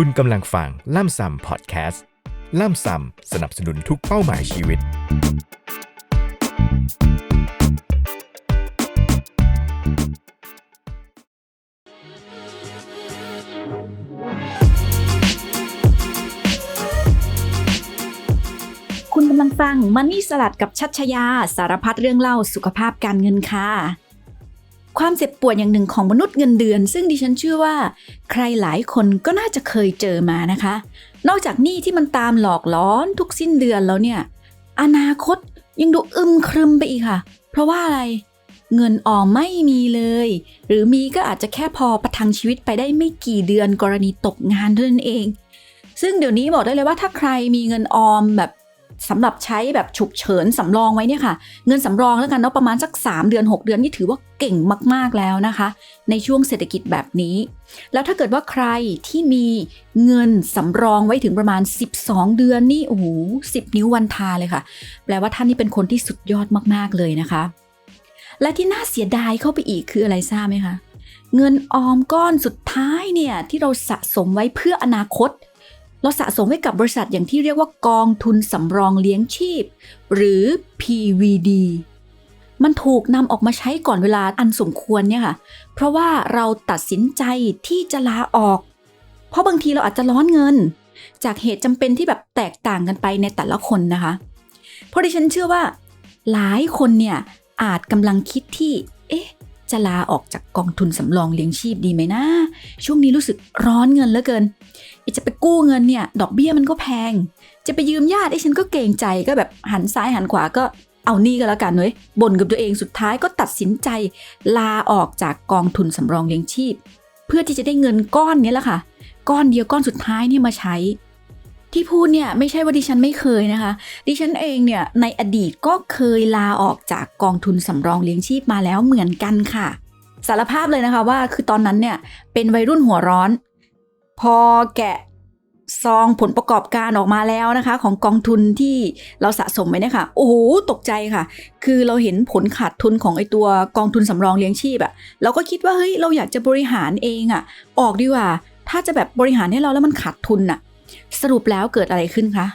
คุณกำลังฟังล่ำซำพอดแคสต์ล่ำซำสนับสนุนทุกเป้าหมายชีวิต คุณกำลังฟังมันนี่สลัดกับชัชยา สารพัดเรื่องเล่าสุขภาพการเงินค่ะ ความเจ็บปวดอย่างหนึ่งของมนุษย์เงินเดือน ซึ่งดิฉันเชื่อว่า ใครหลายคนก็น่าจะเคยเจอมานะคะ นอกจากหนี้ที่มันตามหลอกล้อนทุกสิ้นเดือนแล้วเนี่ย อนาคตยังดูอึมครึมไปอีกค่ะ เพราะว่าอะไรเงินออมไม่มีเลย หรือมีก็อาจจะแค่พอประทังชีวิตไปได้ไม่กี่เดือนกรณีตกงานเท่านั้นเอง ซึ่งเดี๋ยวนี้บอกได้เลยว่าถ้าใครมีเงินออมแบบ สำหรับใช้แบบฉุกเฉินสำรองไว้เนี่ยค่ะ เงินสำรองแล้วกันเนาะประมาณสัก 3 เดือน 6 เดือนนี่ถือว่าเก่งมากๆแล้วนะคะ ในช่วงเศรษฐกิจแบบนี้ แล้วถ้าเกิดว่าใครที่มีเงินสำรองไว้ถึงประมาณ 12 เดือนนี่โอ้โหสินิ้ววันทาเลยค่ะ แปลว่าท่านนี่เป็นคนที่สุดยอดมากๆเลยนะคะ และที่น่าเสียดายเข้าไปอีกคืออะไรทราบไหมคะเงินออมก้อนสุดท้ายเนี่ยที่เราสะสมไว้เพื่ออนาคต เราสะสมไว้กับบริษัทอย่างที่เรียกว่ากองทุนสำรองเลี้ยงชีพ หรือ PVD มันถูกนำออกมาใช้ก่อนเวลาอันสมควรเนี่ยค่ะ เพราะว่าเราตัดสินใจที่จะลาออก เพราะบางทีเราอาจจะร้อนเงิน จากเหตุจำเป็นที่แบบแตกต่างกันไปในแต่ละคนนะคะ เพราะดิฉันเชื่อว่า หลายคนเนี่ยอาจกำลังคิดที่ เอ๊ะ จะลาออกจากกองทุนสำรองเลี้ยงชีพดีไหมนะ ช่วงนี้รู้สึกร้อนเงินเหลือเกินจะไปกู้เงินเนี่ย ดอกเบี้ยมันก็แพง จะไปยืมญาติไอ้ฉันก็เกรงใจก็แบบหันซ้ายหันขวาก็เอานี่ก็แล้วกันเว้ยบ่นกับตัวเองสุดท้ายก็ตัดสินใจ ลาออกจากกองทุนสำรองเลี้ยงชีพ เพื่อที่จะได้เงินก้อนนี้แหละค่ะ ก้อนเดียวก้อนสุดท้ายเนี่ยมาใช้ ที่พูดเนี่ยไม่ใช่ว่าดิฉันไม่เคยนะคะ ดิฉันเองเนี่ยในอดีตก็เคยลาออกจากกองทุนสำรองเลี้ยงชีพมาแล้วเหมือนกันค่ะ สารภาพเลยนะคะว่าคือตอนนั้นเนี่ยเป็นวัยรุ่นหัวร้อน พอแกะซองผลประกอบการออกมาแล้วนะคะ ของกองทุนที่เราสะสมไว้นี่ค่ะโอ้โหตกใจค่ะ คือเราเห็นผลขาดทุนของไอตัวกองทุนสำรองเลี้ยงชีพอะเราก็คิดว่าเฮ้ยเราอยากจะบริหารเองอะออกดีกว่า ถ้าจะแบบบริหารให้เราแล้วมันขาดทุนอะ สรุปแล้วเกิดอะไรขึ้นคะ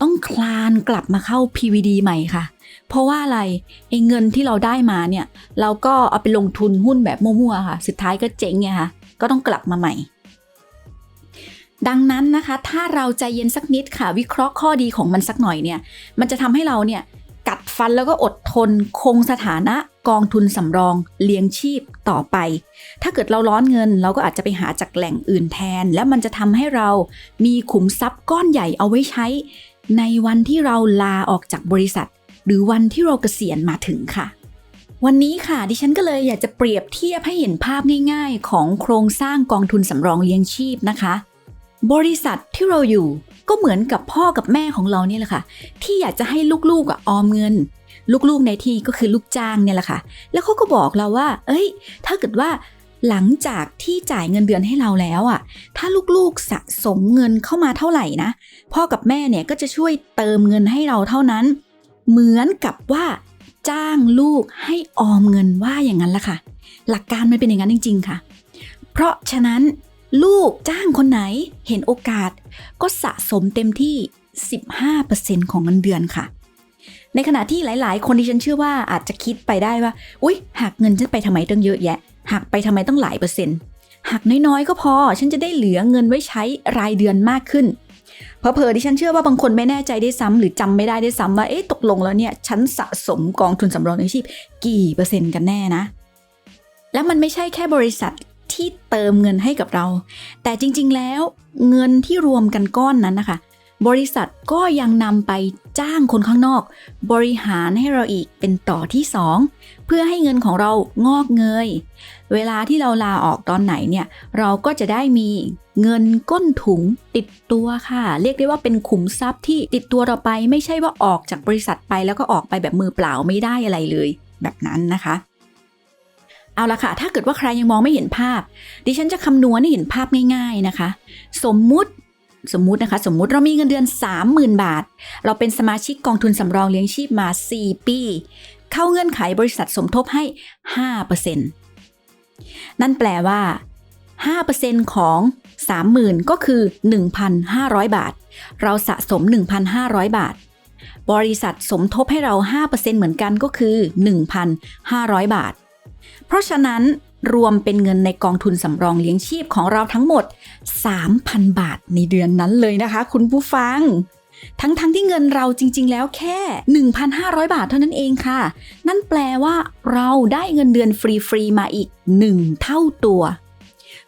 ต้องคลานกลับมาเข้า PVD ใหม่ค่ะ เพราะว่าอะไรไอ้เงินที่เราได้มาเนี่ย เราก็เอาไปลงทุนหุ้นแบบมั่วๆค่ะ สุดท้ายก็เจ๊งไงคะก็ต้องกลับมาใหม่ ดังนั้นนะคะ ถ้าเราใจเย็นสักนิดค่ะ วิเคราะห์ข้อดีของมันสักหน่อยเนี่ย มันจะทำให้เราเนี่ย กัดฟันแล้วก็อดทน คงสถานะกองทุนสำรองเลี้ยงชีพต่อไป ถ้าเกิดเราร้อนเงินเราก็อาจจะไปหาจากแหล่งอื่นแทน และมันจะทำให้เรามีขุมทรัพย์ก้อนใหญ่เอาไว้ใช้ ในวันที่เราลาออกจากบริษัท หรือวันที่เราเกษียณมาถึงค่ะ วันนี้ค่ะดิฉันก็เลยอยากจะเปรียบเทียบให้เห็นภาพง่าย ๆ ของโครงสร้างกองทุนสำรองเลี้ยงชีพนะคะ บริษัทที่เราอยู่ ก็เหมือนกับพ่อกับแม่ของเราเนี่ยแหละค่ะ ที่อยากจะให้ลูกๆอออมเงิน ลูกๆในที่ก็คือลูกจ้างเนี่ยแหละค่ะ แล้วเขาก็บอกเราว่า เอ้ย ถ้าเกิดว่าหลังจากที่จ่ายเงินเดือนให้เราแล้วอะ ถ้าลูกๆสะสมเงินเข้ามาเท่าไหร่นะ พ่อกับแม่เนี่ยก็จะช่วยเติมเงินให้เราเท่านั้น เหมือนกับว่าจ้างลูกให้ออมเงินว่าอย่างนั้นละค่ะ หลักการมันเป็นอย่างนั้นจริง ๆ ค่ะ เพราะฉะนั้น ลูกจ้างคนไหนเห็นโอกาส ก็สะสมเต็มที่ 15%ของเงินเดือนค่ะ ในขณะที่หลาย ๆ คนที่ฉันเชื่อว่าอาจจะคิดไปได้ว่า อุ๊ย หักเงินฉันไปทำไมตั้งเยอะแยะ หักไปทำไมต้องหลายเปอร์เซ็นต์ หักน้อย ๆ ก็พอ ฉันจะได้เหลือเงินไว้ใช้รายเดือนมากขึ้นเพอเพอดิฉันเชื่อว่าบางคนไม่แน่ใจได้ซ้ำหรือจำไม่ได้ได้ซ้ำว่า เอ๊ะ ตกลงแล้วเนี่ย ฉันสะสมกองทุนสำรองเลี้ยงชีพ กี่เปอร์เซ็นต์กันแน่นะ และมันไม่ใช่แค่บริษัท ที่เติมเงินให้กับเรา แต่จริงๆแล้วเงินที่รวมกันก้อนนั้นนะคะ บริษัทก็ยังนำไปจ้างคนข้างนอก บริหารให้เราอีกเป็นต่อที่ 2 เพื่อให้เงินของเรางอกเงย เวลาที่เราลาออกตอนไหนเนี่ยเราก็จะได้มีเงินก้นถุงติดตัวค่ะ เรียกได้ว่าเป็นขุมทรัพย์ที่ติดตัวเราไป ไม่ใช่ว่าออกจากบริษัทไปแล้วก็ออกไปแบบมือเปล่าไม่ได้อะไรเลย แบบนั้นนะคะ เอาละค่ะ ถ้าเกิดว่าใครยังมองไม่เห็นภาพ ดิฉันจะคำนวณให้เห็นภาพง่ายๆนะคะ สมมุติสมมุตินะคะ สมมุติเรามีเงินเดือน 30,000 บาท เราเป็นสมาชิกกองทุนสำรองเลี้ยงชีพมา 4 ปี เข้าเงื่อนไขบริษัทสมทบให้ 5%นั่นแปลว่า 5%ของ 30,000 ก็คือ 1,500 บาท เราสะสม 1,500 บาท บริษัทสมทบให้เรา 5%เหมือนกันก็คือ 1,500 บาท เพราะฉะนั้นรวมเป็นเงินในกองทุนสำรองเลี้ยงชีพของเราทั้งหมด 3,000 บาทในเดือนนั้นเลยนะคะ คุณผู้ฟัง ทั้งๆทที่เงินเราจริง ๆ แล้วแค่ 1,500 บาทเท่านั้นเองค่ะ นั่นแปลว่าเราได้เงินเดือนฟรี ๆ มาอีก 1 เท่าตัว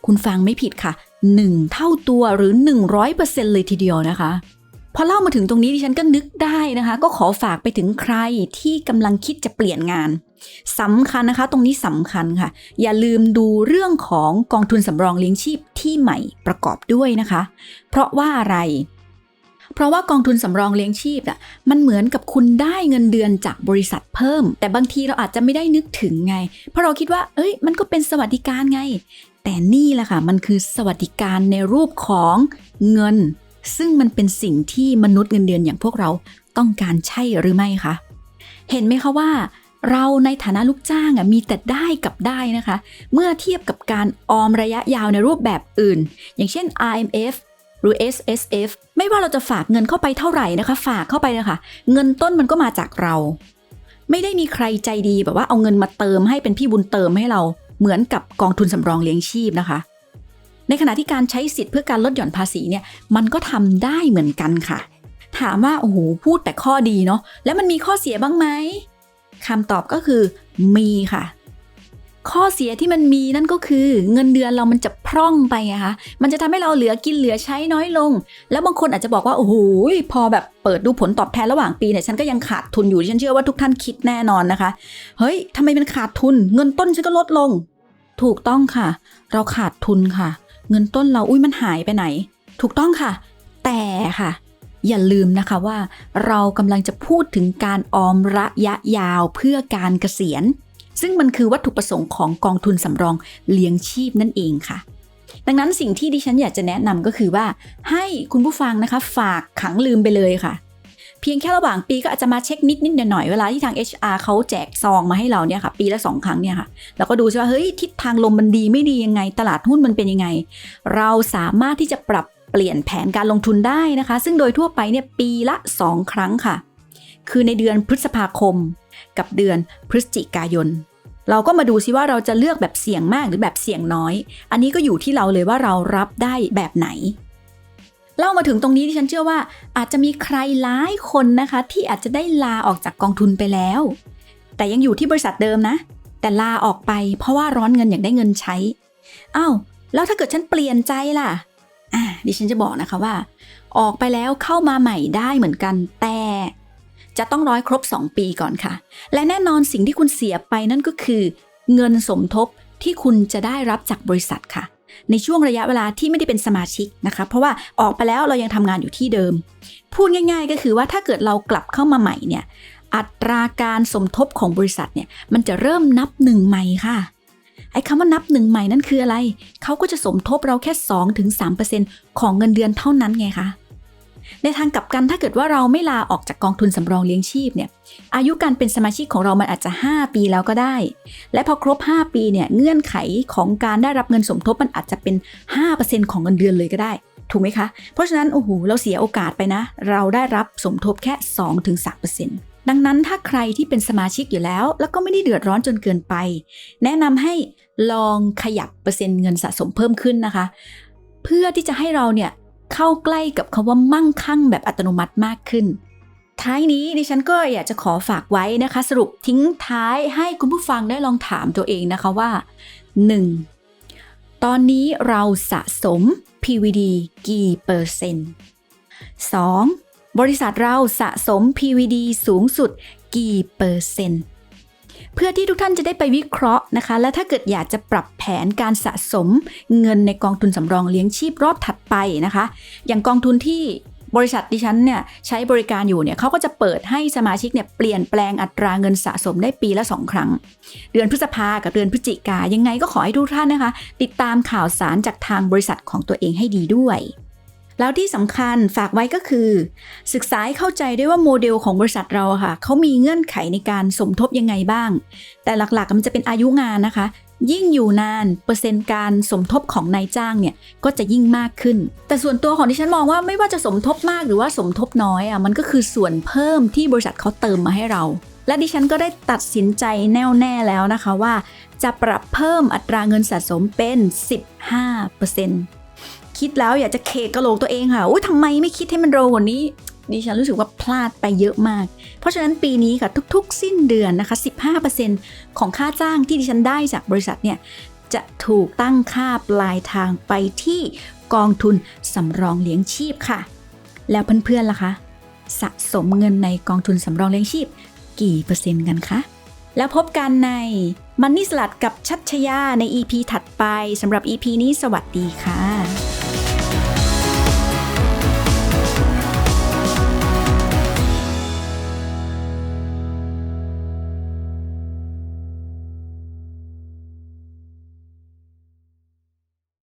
คุณฟังไม่ผิดค่ะ 1 เท่าตัวหรือ 100%เลยทีเดียวนะคะ พอเล่ามาถึงตรงนี้ดิฉันก็นึกได้นะคะ ก็ขอฝากไปถึงใครที่กำลังคิดจะเปลี่ยนงานสำคัญนะคะ ตรงนี้สำคัญค่ะ อย่าลืมดูเรื่องของกองทุนสำรองเลี้ยงชีพที่ใหม่ประกอบด้วยนะคะ เพราะว่าอะไร เพราะว่ากองทุนสำรองเลี้ยงชีพอะมันเหมือนกับคุณได้เงินเดือนจากบริษัทเพิ่ม แต่บางทีเราอาจจะไม่ได้นึกถึงไง เพราะเราคิดว่า เอ้ย มันก็เป็นสวัสดิการไง แต่นี่แหละค่ะ มันคือสวัสดิการในรูปของเงิน ซึ่งมันเป็นสิ่งที่มนุษย์เงินเดือนอย่างพวกเราต้องการใช่หรือไม่คะ เห็นไหมคะว่า เราในฐานะลูกจ้างอะมีแต่ได้กับได้นะคะ เมื่อเทียบกับการออมระยะยาวในรูปแบบอื่น อย่างเช่น IMF หรือ S S F ไม่ว่าเราจะฝากเงินเข้าไปเท่าไหร่นะคะ ฝากเข้าไปนะคะ เงินต้นมันก็มาจากเรา ไม่ได้มีใครใจดีแบบว่าเอาเงินมาเติมให้เป็นพี่บุญเติมให้เราเหมือนกับกองทุนสำรองเลี้ยงชีพนะคะ ในขณะที่การใช้สิทธิ์เพื่อการลดหย่อนภาษีเนี่ยมันก็ทำได้เหมือนกันค่ะ ถามว่าโอ้โหพูดแต่ข้อดีเนาะแล้วมันมีข้อเสียบ้างไหมคำตอบก็คือมีค่ะ ข้อเสียที่มันมีนั่นก็คือเงินเดือนเรามันจะพร่องไปไงคะมันจะทำให้เราเหลือกินเหลือใช้น้อยลง แล้วบางคนอาจจะบอกว่าโอ้โหพอแบบเปิดดูผลตอบแทนระหว่างปีเนี่ยฉันก็ยังขาดทุนอยู่ฉันเชื่อว่าทุกท่านคิดแน่นอนนะคะ เฮ้ยทำไมมันขาดทุน เงินต้นฉันก็ลดลง ถูกต้องค่ะ เราขาดทุนค่ะ เงินต้นเราอุ้ยมันหายไปไหน ถูกต้องค่ะ แต่ค่ะ อย่าลืมนะคะว่า เรากำลังจะพูดถึงการออมระยะยาวเพื่อการเกษียณ ซึ่งมันคือวัตถุประสงค์ของกองทุนสำรองเลี้ยงชีพนั่นเองค่ะดังนั้นสิ่งที่ดิฉันอยากจะแนะนำก็คือว่าให้คุณผู้ฟังนะคะฝากขังลืมไปเลยค่ะ พียงแค่ระหว่างปีก็อาจจะมาเช็คนิดนิดหน่อยหน่อยๆเวลาที่ทาง HR เขาแจกซองมาให้เราเนี่ยค่ะ ปีละสองครั้งเนี่ยค่ะแล้วก็ดูว่าเฮ้ยทิศทางลมมันดีไม่ดียังไง ตลาดหุ้นมันเป็นยังไง เราสามารถที่จะปรับเปลี่ยนแผนการลงทุนได้นะคะ ซึ่งโดยทั่วไปเนี่ยปีละ 2 ครั้งค่ะ คือในเดือนพฤษภาคม กับเดือนพฤศจิกายน เราก็มาดูซิว่าเราจะเลือกแบบเสี่ยงมากหรือแบบเสี่ยงน้อย อันนี้ก็อยู่ที่เราเลยว่าเรารับได้แบบไหน เล่ามาถึงตรงนี้ที่ฉันเชื่อว่า อาจจะมีใครหลายคนนะคะ ที่อาจจะได้ลาออกจากกองทุนไปแล้ว แต่ยังอยู่ที่บริษัทเดิมนะ แต่ลาออกไปเพราะว่าร้อนเงินอยากได้เงินใช้อ้าวแล้วถ้าเกิดฉันเปลี่ยนใจล่ะอะดิฉันจะบอกนะคะว่า ออกไปแล้วเข้ามาใหม่ได้เหมือนกันแต่จะต้องร้อยครบ 2 ปีก่อนค่ะ และแน่นอนสิ่งที่คุณเสียไปนั่นก็คือ เงินสมทบที่คุณจะได้รับจากบริษัทค่ะ ในช่วงระยะเวลาที่ไม่ได้เป็นสมาชิกนะคะ เพราะว่าออกไปแล้วเรายังทำงานอยู่ที่เดิม พูดง่าย ๆ ก็คือว่าถ้าเกิดเรากลับเข้ามาใหม่เนี่ย อัตราการสมทบของบริษัทเนี่ยมันจะเริ่มนับหนึ่งใหม่ค่ะไอ้คำว่านับหนึ่งใหม่นั่นคืออะไร เขาก็จะสมทบเราแค่ 2-3%ของเงินเดือนเท่านั้นไงคะ ในทางกลับกันถ้าเกิดว่าเราไม่ลาออกจากกองทุนสำรองเลี้ยงชีพเนี่ยอายุการเป็นสมาชิกของเรามันอาจจะ 5 ปีแล้วก็ได้ และพอครบ 5 ปีเนี่ยเงื่อนไขของการได้รับเงินสมทบมันอาจจะเป็น 5%ของเงินเดือนเลยก็ได้ ถูกไหมคะ เพราะฉะนั้นโอ้โหเราเสียโอกาสไปนะ เราได้รับสมทบแค่ 2-3%ดังนั้นถ้าใครที่เป็นสมาชิกอยู่แล้ว แล้วก็ไม่ได้เดือดร้อนจนเกินไป แนะนำให้ลองขยับเปอร์เซ็นต์เงินสะสมเพิ่มขึ้นนะคะ เพื่อที่จะให้เราเนี่ย เข้าใกล้กับคำว่ามั่งคั่งแบบอัตโนมัติมากขึ้น ท้ายนี้ดิฉันก็อยากจะขอฝากไว้นะคะ สรุปทิ้งท้ายให้คุณผู้ฟังได้ลองถามตัวเองนะคะว่า 1. ตอนนี้เราสะสม PVD กี่เปอร์เซ็นต์ 2. บริษัทเราสะสม PVD สูงสุดกี่เปอร์เซ็นต์ เพื่อที่ทุกท่านจะได้ไปวิเคราะห์นะคะ และถ้าเกิดอยากจะปรับแผนการสะสมเงินในกองทุนสำรองเลี้ยงชีพรอบถัดไปนะคะ อย่างกองทุนที่บริษัทดิฉันเนี่ยใช้บริการอยู่เนี่ยเขาก็จะเปิดให้สมาชิกเนี่ยเปลี่ยนแปลงอัตราเงินสะสมได้ปีละ 2 ครั้ง เดือนพฤษภากับเดือนพฤศจิกายังไงก็ขอให้ทุกท่านนะคะ ติดตามข่าวสารจากทางบริษัทของตัวเองให้ดีด้วย แล้วที่สำคัญฝากไว้ก็คือ ศึกษาให้เข้าใจด้วยว่าโมเดลของบริษัทเราค่ะเขามีเงื่อนไขในการสมทบยังไงบ้าง แต่หลักๆมันจะเป็นอายุงานนะคะ ยิ่งอยู่นานเปอร์เซ็นต์การสมทบของนายจ้างเนี่ยก็จะยิ่งมากขึ้น แต่ส่วนตัวของดิฉันมองว่าไม่ว่าจะสมทบมากหรือว่าสมทบน้อยอะมันก็คือส่วนเพิ่มที่บริษัทเขาเติมมาให้เรา และดิฉันก็ได้ตัดสินใจแน่วแน่แล้วนะคะว่า จะปรับเพิ่มอัตราเงินสะสมเป็น 15% คิดแล้วอยากจะเคกกระโหลกตัวเองค่ะอุ้ยทำไมไม่คิดให้มันเร็วกว่านี้ ดิฉันรู้สึกว่าพลาดไปเยอะมาก เพราะฉะนั้นปีนี้ค่ะทุกๆ สิ้นเดือนนะคะ 15%ของค่าจ้างที่ดิฉันได้จากบริษัทเนี่ยจะถูกตั้งค่าปลายทางไปที่กองทุนสำรองเลี้ยงชีพค่ะ แล้วเพื่อนๆล่ะคะ สะสมเงินในกองทุนสำรองเลี้ยงชีพ กี่เปอร์เซ็นต์กันคะแล้วพบกันในมันนี่สลัดกับชัชยาใน EP ถัดไปสำหรับ EP นี้สวัสดีค่ะ